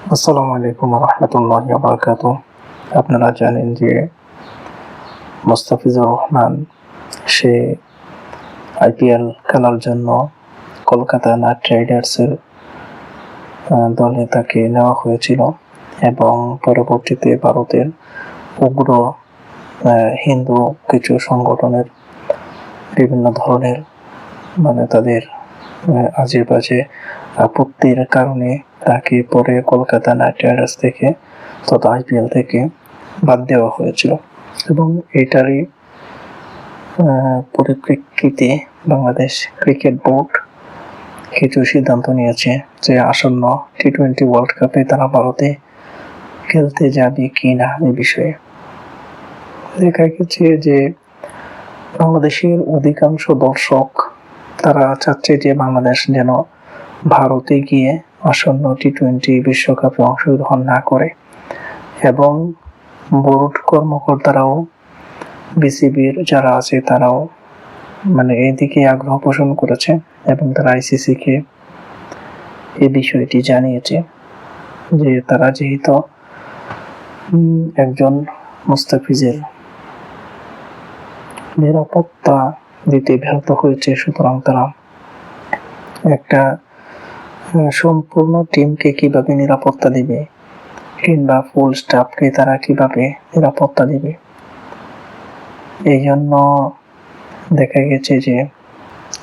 আসসালামু আলাইকুম রহমতুল্লাহ বারকাত আপনারা জানেন যে মোস্তাফিজুর রহমান সে আইপিএল খেলার জন্য কলকাতা নাইট রাইডার্সের দলে তাকে নেওয়া হয়েছিল এবং পরবর্তীতে ভারতের উগ্র হিন্দু কিছু সংগঠনের বিভিন্ন ধরনের মানে তাদের আহ, আজে বাজে আপত্তির কারণে তাকে পরে কলকাতা নাইট রাইডার্স থেকে তথা আইপিএল থেকে বাদ দেওয়া হয়েছিল। এবং এটারই পরিপ্রেক্ষিতে বাংলাদেশ ক্রিকেট বোর্ড কিছু সিদ্ধান্ত নিয়েছে যে আসন্ন টি টোয়েন্টি ওয়ার্ল্ড কাপে তারা ভারতে খেলতে যাবে কি না এই বিষয়ে। দেখা গেছে যে বাংলাদেশের অধিকাংশ দর্শক তারা চাচ্ছে যে বাংলাদেশ যেন ভারতে গিয়ে আসন্ন টি টোয়েন্টি বিশ্বকাপে অংশগ্রহণ না করে এবং বোর্ড কর্মকর্তারাও, বিসিবির যারা আছে তারাও মানে এইদিকে আগ্রহ পোষণ করেছে এবং তারা আইসিসিকে এই বিষয়টি জানিয়েছে যে তারা যেহেতু একজন মুস্তাফিজের নিরাপত্তা দিতে ব্যর্থ হয়েছে, সুতরাং তারা একটা সম্পূর্ণ টিমকে কীভাবে নিরাপত্তা দিবে? কিংবা ফুল স্টাফকে তারা কীভাবে নিরাপত্তা দিবে? এই জন্য দেখা গেছে যে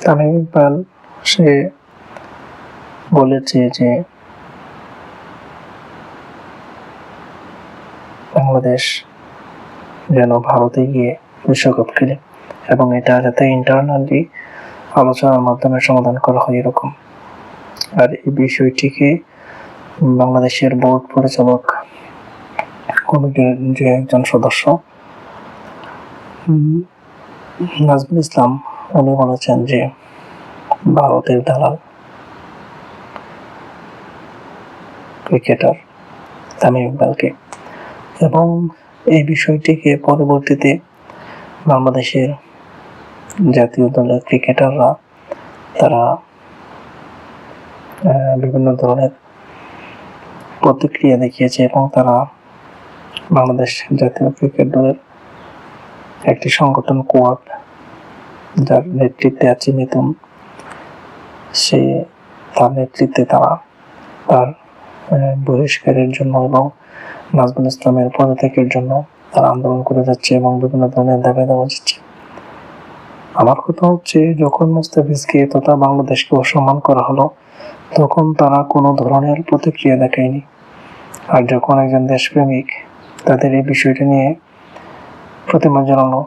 তামিম ইকবাল সে বলেছে যে, বাংলাদেশ যেন ভারতে গিয়ে বিশ্বকাপ খেলে এবং এটা যাতে ইন্টারনালি আলোচনার মাধ্যমে সমাধান করা হয় এরকম। আর এই বিষয়টিকে বাংলাদেশের বোর্ড পরিচালক কমিটির যে একজন সদস্য নাজমুল ইসলাম, উনি বলেছেন যে ভারতের দালাল, ক্রিকেটার তামিম ইকবালকে। এবং এই বিষয়টিকে পরবর্তীতে বাংলাদেশের জাতীয় দলের ক্রিকেটাররা তারা বিভিন্ন ধরনের প্রতিক্রিয়া দেখিয়েছে এবং তারা বাংলাদেশ জাতীয় ক্রিকেট দলের একটি সংগঠন কোয়াপ যার নেতৃত্বে আছে মিথুন সে তার নেতৃত্বে তারা তার বহিষ্কারের জন্য এবং নাজমুল ইসলামের পদত্যাগের জন্য তারা আন্দোলন করে যাচ্ছে এবং বিভিন্ন ধরনের দাবি দেওয়া যাচ্ছে আমার কথা হচ্ছে, যখন মুস্তাফিজকে তথা বাংলাদেশকে অসম্মান করা হলো তখন তারা কোনো ধরনের প্রতিক্রিয়া দেখায়নি। আর যখন একজন দেশপ্রেমিক তাদের এই বিষয়টা নিয়ে প্রতিমা জানালো,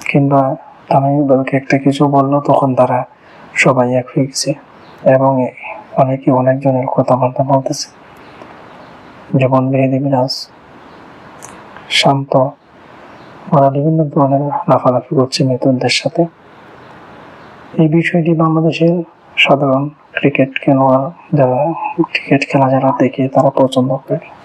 কিংবা তামিম ইকবালকে একটা কিছু বলল, তখন তারা সবাই এক হয়ে গেছে এবং অনেকে অনেকজনের কথাবার্তা বলতেছে। যেমন মেহেদি মিরাজ, শান্ত, ওরা বিভিন্ন ধরনের লাফালাফি করছে মিথুনদের সাথে। এই বিষয়টি বাংলাদেশের সাধারণ ক্রিকেট খেলোয়াড় যারা ক্রিকেট খেলা যারা দেখে তারা পছন্দ করে।